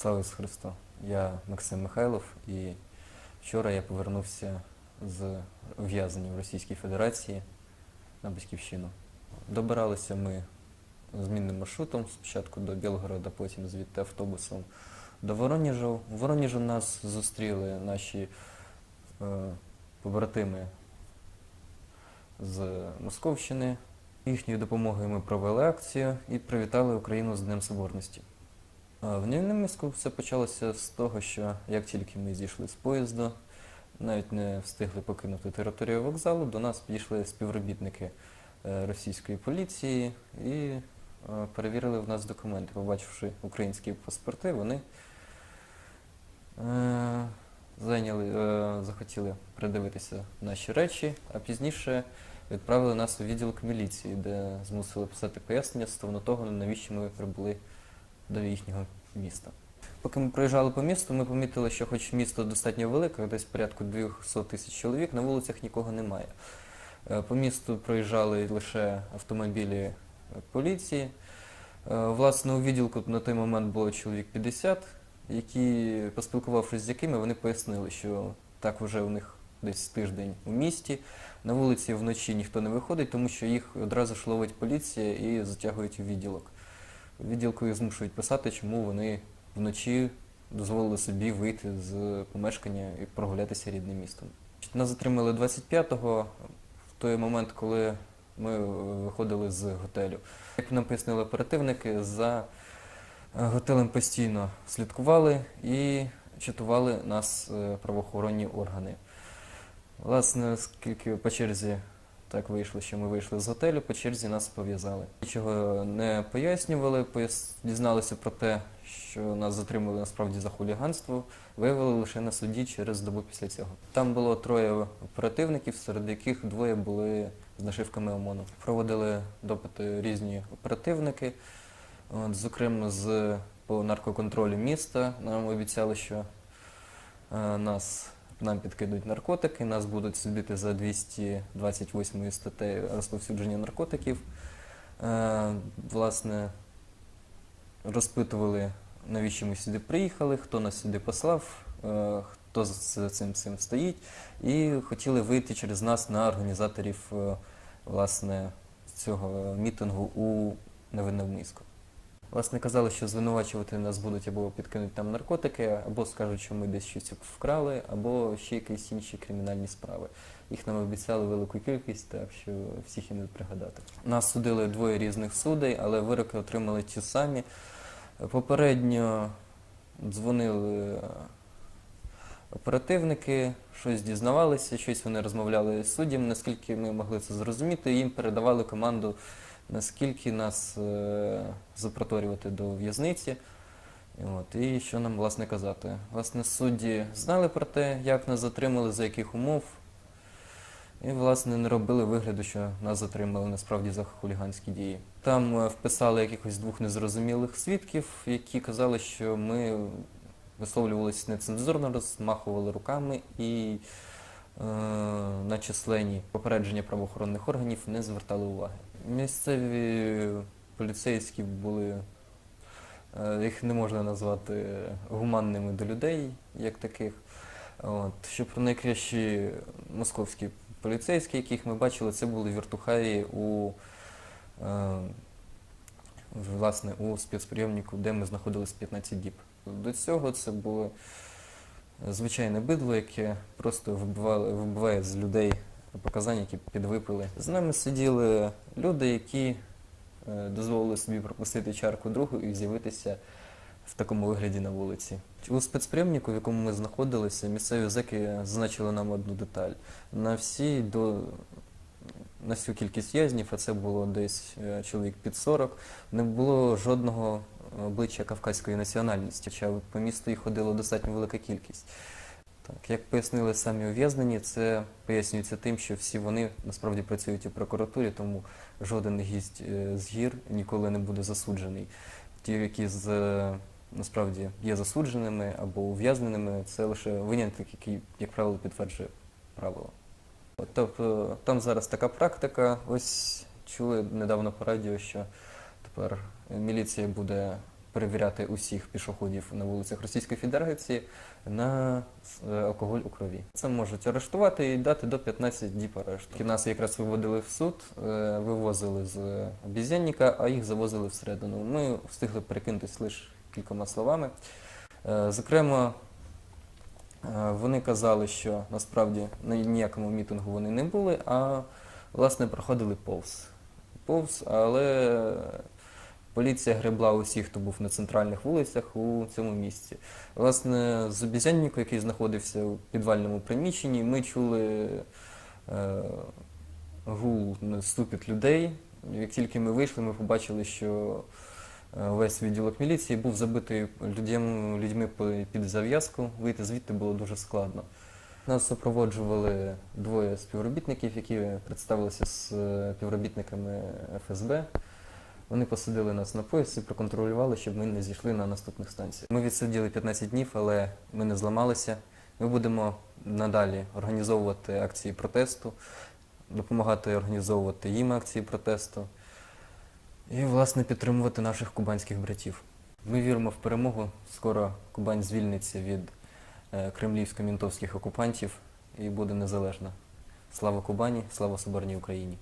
Слава Ісусу Христу! Я Максим Михайлов і вчора я повернувся з ув'язнення в Російській Федерації на Батьківщину. Добиралися ми змінним маршрутом, спочатку до Білгорода, потім звідти автобусом до Воронежа. В Воронежу нас зустріли наші е, побратими з Московщини. Їхньою допомогою ми провели акцію і привітали Україну з Днем Соборності. В Невміску все почалося з того, що як тільки ми зійшли з поїзду, навіть не встигли покинути територію вокзалу, до нас підійшли співробітники е, російської поліції і е, перевірили в нас документи. Побачивши українські паспорти, вони е, зайняли, захотіли придивитися наші речі, а пізніше відправили нас у відділок міліції, де змусили писати пояснення стосовно того, навіщо ми прибули до їхнього міста. Поки ми проїжджали по місту, ми помітили, що хоч місто достатньо велике, десь порядку 200 тисяч чоловік, на вулицях нікого немає. Е, По місту проїжджали лише автомобілі е, поліції. Е, Власне, у відділку на той момент було чоловік 50, які, поспілкувавшись з якими, вони пояснили, що так вже у них десь тиждень у місті. На вулиці вночі ніхто не виходить, тому що їх одразу ж ловить поліція і затягують у відділок. Їх змушують писати, чому вони вночі дозволили собі вийти з помешкання і прогулятися рідним містом. Нас затримали 25-го, в той момент, коли ми виходили з готелю. Як нам пояснили оперативники, за е, готелем постійно слідкували і чатували нас е, правоохоронні органи. Власне, оскільки по черзі так вийшло, що ми вийшли з готелю, по черзі нас пов'язали. Нічого не пояснювали, пояс... дізналися про те, що нас затримали насправді за хуліганство, виявили лише на суді через добу після цього. Там було троє оперативників, серед яких двоє були з нашивками ОМОНу. Проводили допити різні оперативники, от, зокрема з по наркоконтролю міста. Нам обіцяли, що е, нас нам підкидуть наркотики, нас будуть судити за 228 статтею розповсюдження наркотиків. Е, власне, розпитували, навіщо ми сюди приїхали, хто нас сюди послав, е, хто за цим всім стоїть, і хотіли вийти через нас на організаторів е, власне, цього мітингу у Новиномиску. Власне, казали, що звинувачувати нас будуть або підкинуть там наркотики, або скажуть, що ми десь щось вкрали, або ще якісь інші кримінальні справи. Їх нам обіцяли велику кількість, так що всіх і не пригадати. Нас судили двоє різних судей, але вироки отримали ті самі. Попередньо дзвонили оперативники, щось дізнавалися, щось вони розмовляли з суддям, наскільки ми могли це зрозуміти, їм передавали команду наскільки нас е, запроторювати до в'язниці. От, і що нам власне казати? Власне, судді знали про те, як нас затримали, за яких умов. І, власне, не робили вигляду, що нас затримали насправді за хуліганські дії. Там е, вписали якихось двох незрозумілих свідків, які казали, що ми висловлювалися нецензурно, розмахували руками і е, на численні попередження правоохоронних органів не звертали уваги. Місцеві поліцейські були, е, їх не можна назвати гуманними до людей, як таких. От. Що про найкращі московські поліцейські, яких ми бачили, це були віртухаї у, е, власне, у спецприйомнику, де ми знаходились 15 діб. До цього це було звичайне бидло, яке просто вибивало, вибиває з людей показання, які підвипили. З нами сиділи люди, які е, дозволили собі пропустити чарку другу і з'явитися в такому вигляді на вулиці. У спецприйомнику, в якому ми знаходилися, місцеві зеки зазначили нам одну деталь. На всі до на всю кількість в'язнів, а це було десь е, чоловік під 40, не було жодного обличчя кавказької національності, хоча по місту їх ходило достатньо велика кількість. Так, як пояснили самі ув'язнені, це пояснюється тим, що всі вони насправді працюють у прокуратурі, тому жоден гість е, з гір ніколи не буде засуджений. Ті, які з, е, насправді є засудженими або ув'язненими, це лише виняток, який, як правило, підтверджує правило. От, Тобто там зараз така практика. Ось чули недавно по радіо, що тепер міліція буде перевіряти усіх пішоходів на вулицях Російської Федерації на е, алкоголь у крові. Це можуть арештувати і дати до 15 діб арешту. Нас якраз виводили в суд, е, вивозили з обізянника, а їх завозили всередину. Ми встигли перекинутися лише кількома словами. Е, Зокрема, вони казали, що насправді на ніякому мітингу вони не були, а власне проходили повз. Повз, але поліція гребла усіх, хто був на центральних вулицях у цьому місці. Власне, з обізяннику, який знаходився у підвальному приміщенні, ми чули е, гул, ну, ступіт людей. Як тільки ми вийшли, ми побачили, що е, весь відділок міліції був забитий людям, людьми під зав'язку. Вийти звідти було дуже складно. Нас супроводжували двоє співробітників, які представилися з е, співробітниками ФСБ. Вони посадили нас на поїзд і проконтролювали, щоб ми не зійшли на наступних станціях. Ми відсиділи 15 днів, але ми не зламалися. Ми будемо надалі організовувати акції протесту, допомагати організовувати їм акції протесту і, власне, підтримувати наших кубанських братів. Ми віримо в перемогу. Скоро Кубань звільниться від е, кремлівсько-мінтовських окупантів і буде незалежна. Слава Кубані, слава Соборній Україні!